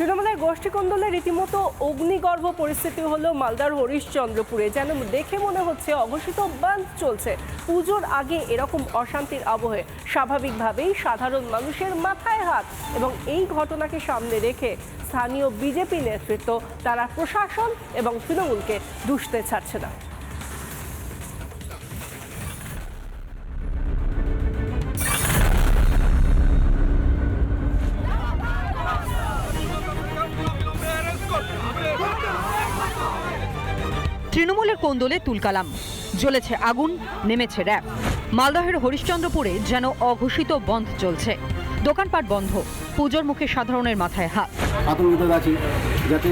তৃণমূলের গোষ্ঠী কোন্দলে রীতিমতো অগ্নিগর্ভ পরিস্থিতি হলো মালদার হরিশ্চন্দ্রপুরে, যেন দেখে মনে হচ্ছে অঘোষিত বান্ধ চলছে। পুজোর আগে এরকম অশান্তির আবহে স্বাভাবিকভাবেই সাধারণ মানুষের মাথায় হাত এবং এই ঘটনাকে সামনে রেখে স্থানীয় বিজেপি নেতৃত্ব, তারা প্রশাসন এবং তৃণমূলকে দুষতে ছাড়ছে না। তৃণমূলের কোন্দলে তুলকালাম। জ্বলেছে আগুন, নেমেছে র্যাব। মালদহের হরিশ্চন্দ্রপুরে যেন অঘোষিত বন্ধ চলছে। দোকানপাট বন্ধ, পুজোর মুখে সাধারণের মাথায় হাত। আতঙ্কিত আছি, যাতে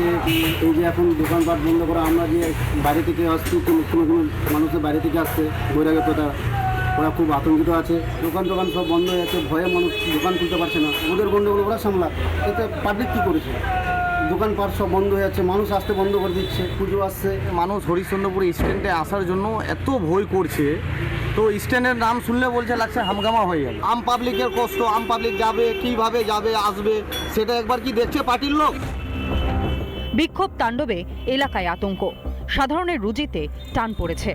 এই যে এখন দোকানপাট বন্ধ করা, আমরা যে বাইরে থেকে আসছি, কোনো কোনো কোনো মানুষের বাইরে থেকে আসছে বৈরাগতটা ওরা খুব আতঙ্কিত আছে। দোকান টোকান সব বন্ধ হয়ে যাচ্ছে ভয়ে মানুষ দোকান খুলতে পারছে না। ওদের গন্ডগোল ওরা সামলা এতে পাবলিক কী করেছে? দোকানপাট সব বন্ধ হয়ে যাচ্ছে মানুষ আসতে বন্ধ করে দিচ্ছে। পুজো আসছে। মানুষ হরিশ্চন্দ্রপুর স্ট্যান্ডে আসার জন্য এত ভয় করছে। তো স্ট্যান্ডের নাম শুনলে বলছে লাগছে হামগামা হয়ে যাবে। আম পাবলিকের কষ্ট আম পাবলিক যাবে কীভাবে যাবে আসবে সেটা একবার কি দেখছে পার্টির লোক? বিক্ষোভ তাণ্ডবে এলাকায় আতঙ্ক। সাধারণের রুজিতে টান পড়েছে।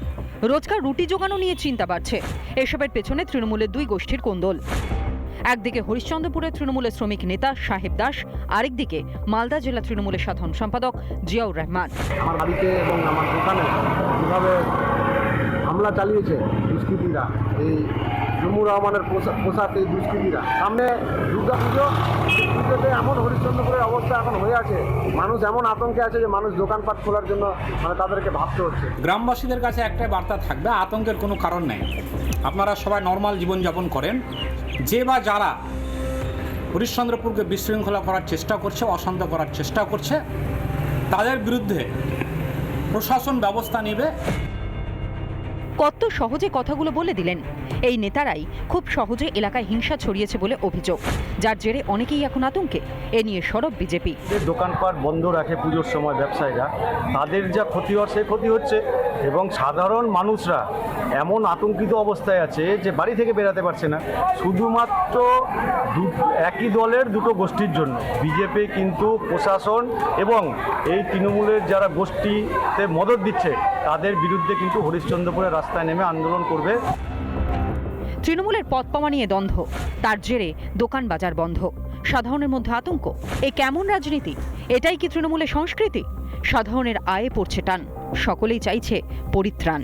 রোজকার রুটি জোগানো নিয়ে চিন্তা বাড়ছে। এসবের পেছনে তৃণমূলের দুই গোষ্ঠীর কোন্দল। একদিকে হরিশ্চন্দ্রপুরের তৃণমূলের শ্রমিক নেতা সাহেব দাস, আরেকদিকে মালদা জেলা তৃণমূলের সাধারণ সম্পাদক জিয়াউর রহমান। আমার বাড়িতে এবং আমার দোকানে যেভাবে হামলা চালিয়েছে দুষ্কৃতীরা, এই জম্মু রহমানের পোশাক এই দুষ্কৃতীরা। সামনে দুর্গা পুজো পুজোতে এমন হরিশ্চন্দ্রপুরের অবস্থা এখন হয়ে আছে। মানুষ এমন আতঙ্কে আছে যে মানুষ দোকানপাট খোলার জন্য মানে তাদেরকে ভাবতে হচ্ছে। গ্রামবাসীদের কাছে একটাই বার্তা থাকবে, আতঙ্কের কোনো কারণ নেই। আপনারা সবাই নর্মাল জীবনযাপন করেন। যে বা যারা হরিশ্চন্দ্রপুরকে বিশৃঙ্খলা করার চেষ্টা করছে, অশান্ত করার চেষ্টা করছে, তাদের বিরুদ্ধে প্রশাসন ব্যবস্থা নেবে। কত সহজে কথাগুলো বলে দিলেন। এই নেতারাই খুব সহজে এলাকায় হিংসা ছড়িয়েছে বলে অভিযোগ। যার জেরে অনেকেই এখন আতঙ্কে। এ নিয়ে সরব বিজেপি। দোকানপাট বন্ধ রাখে পুজোর সময় ব্যবসায়ীরা, তাদের যা ক্ষতি হওয়ার সে ক্ষতি হচ্ছে। এবং সাধারণ মানুষরা এমন আতঙ্কিত অবস্থায় আছে যে বাড়ি থেকে বেরাতে পারছে না। শুধুমাত্র একই দলের দুটো গোষ্ঠীর জন্য। বিজেপি কিন্তু প্রশাসন এবং এই তৃণমূলের যারা গোষ্ঠীতে মদত দিচ্ছে, তাদের বিরুদ্ধে কিন্তু হরিশ্চন্দ্রপুরের রাস্তায় নেমে আন্দোলন করবে। তৃণমূলের পথ পাওয়া নিয়ে দ্বন্দ্ব। তার জেরে দোকান বাজার বন্ধ। সাধারণের মধ্যে আতঙ্ক। এ কেমন রাজনীতি? এটাই কি তৃণমূলের সংস্কৃতি? সাধারণের আয়ে পড়ছে টান। সকলেই চাইছে পরিত্রাণ।